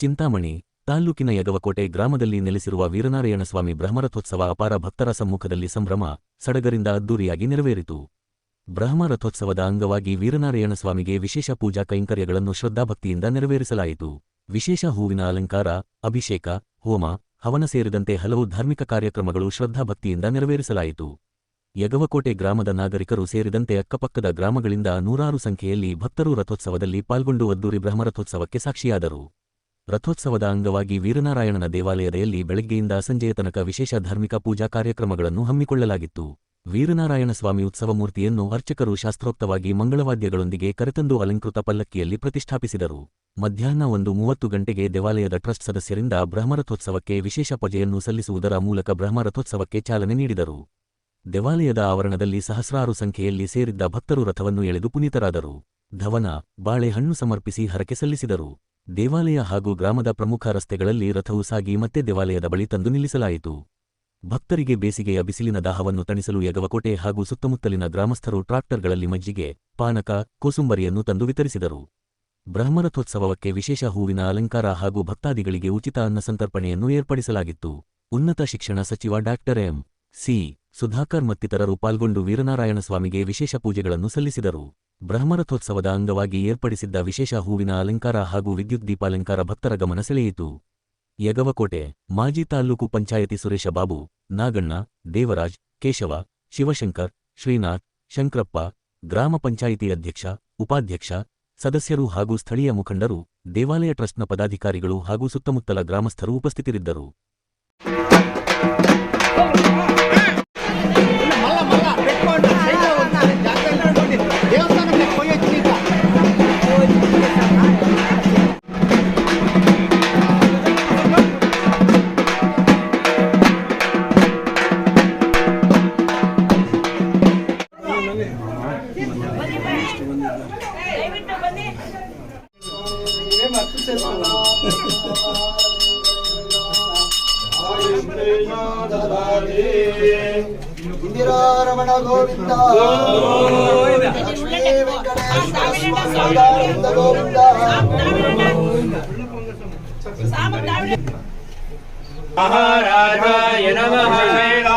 ಚಿಂತಾಮಣಿ, ತಾಲ್ಲೂಕಿನ ಯಗವಕೋಟೆ ಗ್ರಾಮದಲ್ಲಿ ನೆಲೆಸಿರುವ ವೀರನಾರಾಯಣ ಸ್ವಾಮಿ ಬ್ರಹ್ಮರಥೋತ್ಸವ ಅಪಾರ ಭಕ್ತರ ಸಮ್ಮುಖದಲ್ಲಿ ಸಂಭ್ರಮ, ಸಡಗರಿಂದ ಅದ್ದೂರಿಯಾಗಿ ನೆರವೇರಿತು. ಬ್ರಹ್ಮರಥೋತ್ಸವದ ಅಂಗವಾಗಿ ವೀರನಾರಾಯಣ ಸ್ವಾಮಿಗೆ ವಿಶೇಷ ಪೂಜಾ ಕೈಂಕರ್ಯಗಳನ್ನು ಶ್ರದ್ಧಾಭಕ್ತಿಯಿಂದ ನೆರವೇರಿಸಲಾಯಿತು. ವಿಶೇಷ ಹೂವಿನ ಅಲಂಕಾರ, ಅಭಿಷೇಕ, ಹೋಮ, ಹವನ ಸೇರಿದಂತೆ ಹಲವು ಧಾರ್ಮಿಕ ಕಾರ್ಯಕ್ರಮಗಳು ಶ್ರದ್ಧಾಭಕ್ತಿಯಿಂದ ನೆರವೇರಿಸಲಾಯಿತು. ಯಗವಕೋಟೆ ಗ್ರಾಮದ ನಾಗರಿಕರು ಸೇರಿದಂತೆ ಅಕ್ಕಪಕ್ಕದ ಗ್ರಾಮಗಳಿಂದ ನೂರಾರು ಸಂಖ್ಯೆಯಲ್ಲಿ ಭಕ್ತರು ರಥೋತ್ಸವದಲ್ಲಿ ಪಾಲ್ಗೊಂಡು ಅದ್ದೂರಿ ಬ್ರಹ್ಮರಥೋತ್ಸವಕ್ಕೆ ಸಾಕ್ಷಿಯಾದರು. ರಥೋತ್ಸವದ ಅಂಗವಾಗಿ ವೀರನಾರಾಯಣನ ದೇವಾಲಯದಲ್ಲಿ ಬೆಳಗ್ಗೆಯಿಂದ ಸಂಜೆಯ ತನಕ ವಿಶೇಷ ಧಾರ್ಮಿಕ ಪೂಜಾ ಕಾರ್ಯಕ್ರಮಗಳನ್ನು ಹಮ್ಮಿಕೊಳ್ಳಲಾಗಿತ್ತು. ವೀರನಾರಾಯಣ ಸ್ವಾಮಿ ಉತ್ಸವ ಮೂರ್ತಿಯನ್ನು ಅರ್ಚಕರು ಶಾಸ್ತ್ರೋಕ್ತವಾಗಿ ಮಂಗಳವಾದ್ಯಗಳೊಂದಿಗೆ ಕರೆತಂದು ಅಲಂಕೃತ ಪಲ್ಲಕ್ಕಿಯಲ್ಲಿ ಪ್ರತಿಷ್ಠಾಪಿಸಿದರು. ಮಧ್ಯಾಹ್ನ ಒಂದು ಮೂವತ್ತು ಗಂಟೆಗೆ ದೇವಾಲಯದ ಟ್ರಸ್ಟ್ ಸದಸ್ಯರಿಂದ ಬ್ರಹ್ಮರಥೋತ್ಸವಕ್ಕೆ ವಿಶೇಷ ಪೂಜೆಯನ್ನು ಸಲ್ಲಿಸುವುದರ ಮೂಲಕ ಬ್ರಹ್ಮರಥೋತ್ಸವಕ್ಕೆ ಚಾಲನೆ ನೀಡಿದರು. ದೇವಾಲಯದ ಆವರಣದಲ್ಲಿ ಸಹಸ್ರಾರು ಸಂಖ್ಯೆಯಲ್ಲಿ ಸೇರಿದ್ದ ಭಕ್ತರು ರಥವನ್ನು ಎಳೆದು ಪುನೀತರಾದರು. ಧವನ, ಬಾಳೆಹಣ್ಣು ಸಮರ್ಪಿಸಿ ಹರಕೆ ಸಲ್ಲಿಸಿದರು. ದೇವಾಲಯ ಹಾಗೂ ಗ್ರಾಮದ ಪ್ರಮುಖ ರಸ್ತೆಗಳಲ್ಲಿ ರಥವು ಸಾಗಿ ಮತ್ತೆ ದೇವಾಲಯದ ಬಳಿ ತಂದು ನಿಲ್ಲಿಸಲಾಯಿತು. ಭಕ್ತರಿಗೆ ಬೇಸಿಗೆಯ ಬಿಸಿಲಿನ ದಾಹವನ್ನು ತಣಿಸಲು ಯಗವಕೋಟೆ ಹಾಗೂ ಸುತ್ತಮುತ್ತಲಿನ ಗ್ರಾಮಸ್ಥರು ಟ್ರಾಕ್ಟರ್ಗಳಲ್ಲಿ ಮಜ್ಜಿಗೆ, ಪಾನಕ, ಕೋಸುಂಬರಿಯನ್ನು ತಂದು ವಿತರಿಸಿದರು. ಬ್ರಹ್ಮರಥೋತ್ಸವಕ್ಕೆ ವಿಶೇಷ ಹೂವಿನ ಅಲಂಕಾರ ಹಾಗೂ ಭಕ್ತಾದಿಗಳಿಗೆ ಉಚಿತ ಅನ್ನ ಸಂತರ್ಪಣೆಯನ್ನು ಏರ್ಪಡಿಸಲಾಗಿತ್ತು. ಉನ್ನತ ಶಿಕ್ಷಣ ಸಚಿವ ಡಾಕ್ಟರ್ ಎಂ. ಸಿ. ಸುಧಾಕರ್ ಮತ್ತಿತರರು ಪಾಲ್ಗೊಂಡು ವೀರನಾರಾಯಣ ಸ್ವಾಮಿಗೆ ವಿಶೇಷ ಪೂಜೆಗಳನ್ನು ಸಲ್ಲಿಸಿದರು. ಬ್ರಹ್ಮರಥೋತ್ಸವದ ಅಂಗವಾಗಿ ಏರ್ಪಡಿಸಿದ್ದ ವಿಶೇಷ ಹೂವಿನ ಅಲಂಕಾರ ಹಾಗೂ ವಿದ್ಯುತ್ ದೀಪಾಲಂಕಾರ ಭಕ್ತರ ಗಮನ ಸೆಳೆಯಿತು. ಯಗವಕೋಟೆ, ಮಾಜಿ ತಾಲ್ಲೂಕು ಪಂಚಾಯತಿ ಸುರೇಶ ಬಾಬು, ನಾಗಣ್ಣ, ದೇವರಾಜ್, ಕೇಶವ, ಶಿವಶಂಕರ್, ಶ್ರೀನಾಥ್, ಶಂಕ್ರಪ್ಪ, ಗ್ರಾಮ ಪಂಚಾಯಿತಿ ಅಧ್ಯಕ್ಷ, ಉಪಾಧ್ಯಕ್ಷ, ಸದಸ್ಯರು ಹಾಗೂ ಸ್ಥಳೀಯ ಮುಖಂಡರು, ದೇವಾಲಯ ಟ್ರಸ್ಟ್ನ ಪದಾಧಿಕಾರಿಗಳು ಹಾಗೂ ಸುತ್ತಮುತ್ತಲ ಗ್ರಾಮಸ್ಥರು ಉಪಸ್ಥಿತರಿದ್ದರು. ఇందిరారమణ గోవింద వెంకటేశ్వర మహారాజాయ నమః.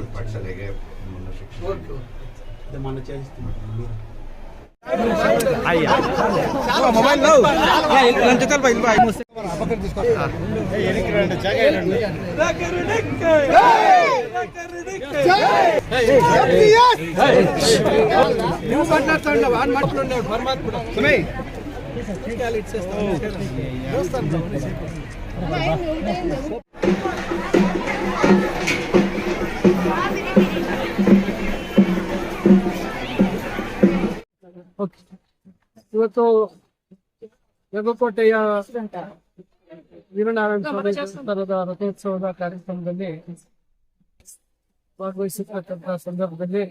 ಇಲ್ಲಿ ಸಿಂಚಾಯಿ ಪಾಠಶಾಲೆಗೆ ಮುನ್ನ ಶಿಕ್ಷಣ ಓಕೆ. ಇವತ್ತು ಯಗಕೋಟೆಯ ವೀರನಾರಾಯಣ ಸ್ವಾಮಿ ದೇವಸ್ಥಾನದ ರಥೋತ್ಸವದ ಕಾರ್ಯಕ್ರಮದಲ್ಲಿ ಭಾಗವಹಿಸಿರ್ತಕ್ಕಂಥ ಸಂದರ್ಭದಲ್ಲಿ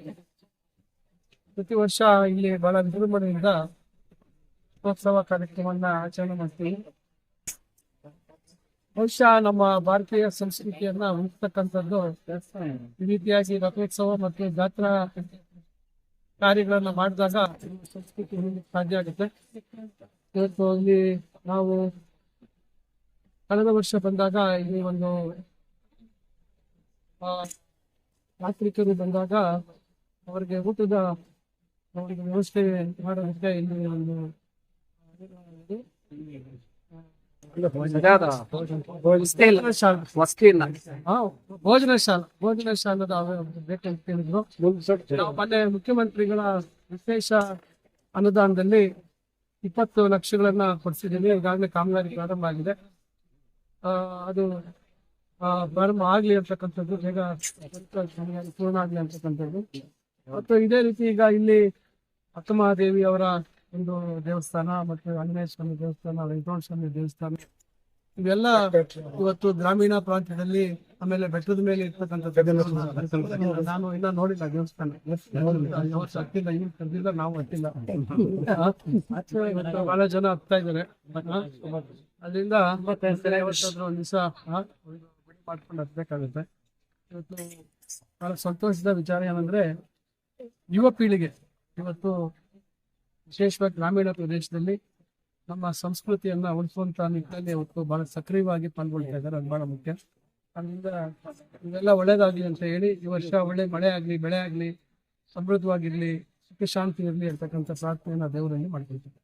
ಪ್ರತಿ ವರ್ಷ ಇಲ್ಲಿ ಬಹಳ ವಿಜೃಂಭಣೆಯಿಂದ ರಥೋತ್ಸವ ಕಾರ್ಯಕ್ರಮವನ್ನ ಆಚರಣೆ ಮಾಡ್ತೀವಿ ಬಹುಶಃ ನಮ್ಮ ಭಾರತೀಯ ಸಂಸ್ಕೃತಿಯನ್ನ ಉಳಿಸ್ತಕ್ಕಂಥದ್ದು ಈ ರೀತಿಯಾಗಿ ರಥೋತ್ಸವ ಮತ್ತು ಜಾತ್ರಾ ಕಾರ್ಯಗಳನ್ನ ಮಾಡಿದಾಗ ಸಂಸ್ಕೃತಿ ಸಾಧ್ಯ ಆಗುತ್ತೆ? ಇವತ್ತು ಅಲ್ಲಿ ನಾವು ಕಳೆದ ವರ್ಷ ಬಂದಾಗ ಇಲ್ಲಿ ಒಂದು ಯಾತ್ರಿಕರು ಬಂದಾಗ ಅವರಿಗೆ ಊಟದ ವ್ಯವಸ್ಥೆ ಮಾಡೋದಕ್ಕೆ ಇಲ್ಲಿ ಒಂದು ಭೋಜನ ಶಾಲೆ ಹಾ, ಭೋಜನ ಶಾಲೆ ಭೋಜನ ಶಾಲದ ಅವ್ರು ಬೇಕಂತ ಕೇಳಿದ್ರು ನಾವು ಮೊನ್ನೆ ಮುಖ್ಯಮಂತ್ರಿಗಳ ವಿಶೇಷ ಅನುದಾನದಲ್ಲಿ ಇಪ್ಪತ್ತು ಲಕ್ಷಗಳನ್ನ ಕೊಡಿಸಿದ್ದೀನಿ ಈಗಾಗಲೇ ಕಾಮಗಾರಿ ಪ್ರಾರಂಭ ಆಗಿದೆ ಅದು ಪ್ರಾರಂಭ ಆಗ್ಲಿ ಅಂತಕ್ಕಂಥದ್ದು ಬೇಗ ಪೂರ್ಣ ಆಗ್ಲಿ ಅಂತಕ್ಕಂಥದ್ದು ಮತ್ತು ಇದೇ ರೀತಿ ಈಗ ಇಲ್ಲಿ ಅಕ್ಕಮಹಾದೇವಿ ಅವರ ಒಂದು ದೇವಸ್ಥಾನ ಮತ್ತು ಆಂಜನೇಯ ಸ್ವಾಮಿ ದೇವಸ್ಥಾನ ವೆಂಕಟೇಶ್ವರ ಸ್ವಾಮಿ ದೇವಸ್ಥಾನ ಇವೆಲ್ಲ ಇವತ್ತು ಗ್ರಾಮೀಣ ಪ್ರಾಂತ್ಯದಲ್ಲಿ ಆಮೇಲೆ ಬೆಟ್ಟದ ಮೇಲೆ ಇರ್ತಕ್ಕಂಥ ನಾನು ಇನ್ನ ನೋಡಿಲ್ಲ ದೇವಸ್ಥಾನ. ಹತ್ತಿಲ್ಲ ಇನ್ನು ಕರೆದಿಲ್ಲ ನಾವು ಹತ್ತಿಲ್ಲ. ಇವತ್ತು ಬಹಳ ಜನ ಹತ್ತಾ ಇದ್ದಾರೆ. ಅದರಿಂದ ಒಂದ್ ದಿವಸ ಮಾಡ್ಕೊಂಡು ಹತ್ಬೇಕಾಗುತ್ತೆ ಇವತ್ತು ಬಹಳ ಸಂತೋಷದ ವಿಚಾರ ಏನಂದ್ರೆ ಯುವ ಪೀಳಿಗೆ ಇವತ್ತು ವಿಶೇಷವಾಗಿ ಗ್ರಾಮೀಣ ಪ್ರದೇಶದಲ್ಲಿ ನಮ್ಮ ಸಂಸ್ಕೃತಿಯನ್ನ ಉಳಿಸುವಂತ ನಿಟ್ಟಿನಲ್ಲಿ ಅವತ್ತು ಬಹಳ ಸಕ್ರಿಯವಾಗಿ ಪಾಲ್ಗೊಳ್ತಾ ಇದ್ದಾರೆ. ಅದು ಬಹಳ ಮುಖ್ಯ. ಅದರಿಂದ ಇವೆಲ್ಲ ಒಳ್ಳೇದಾಗ್ಲಿ ಅಂತ ಹೇಳಿ ಈ ವರ್ಷ ಒಳ್ಳೆ ಮಳೆ ಆಗ್ಲಿ ಬೆಳೆ ಆಗ್ಲಿ ಸಮೃದ್ಧವಾಗಿರ್ಲಿ, ಸುಖ ಶಾಂತಿ ಇರಲಿ ಅಂತಕ್ಕಂಥ ಪ್ರಾರ್ಥನೆಯನ್ನ ದೇವರಲ್ಲಿ ಮಾಡ್ಕೊಳ್ತೀವಿ.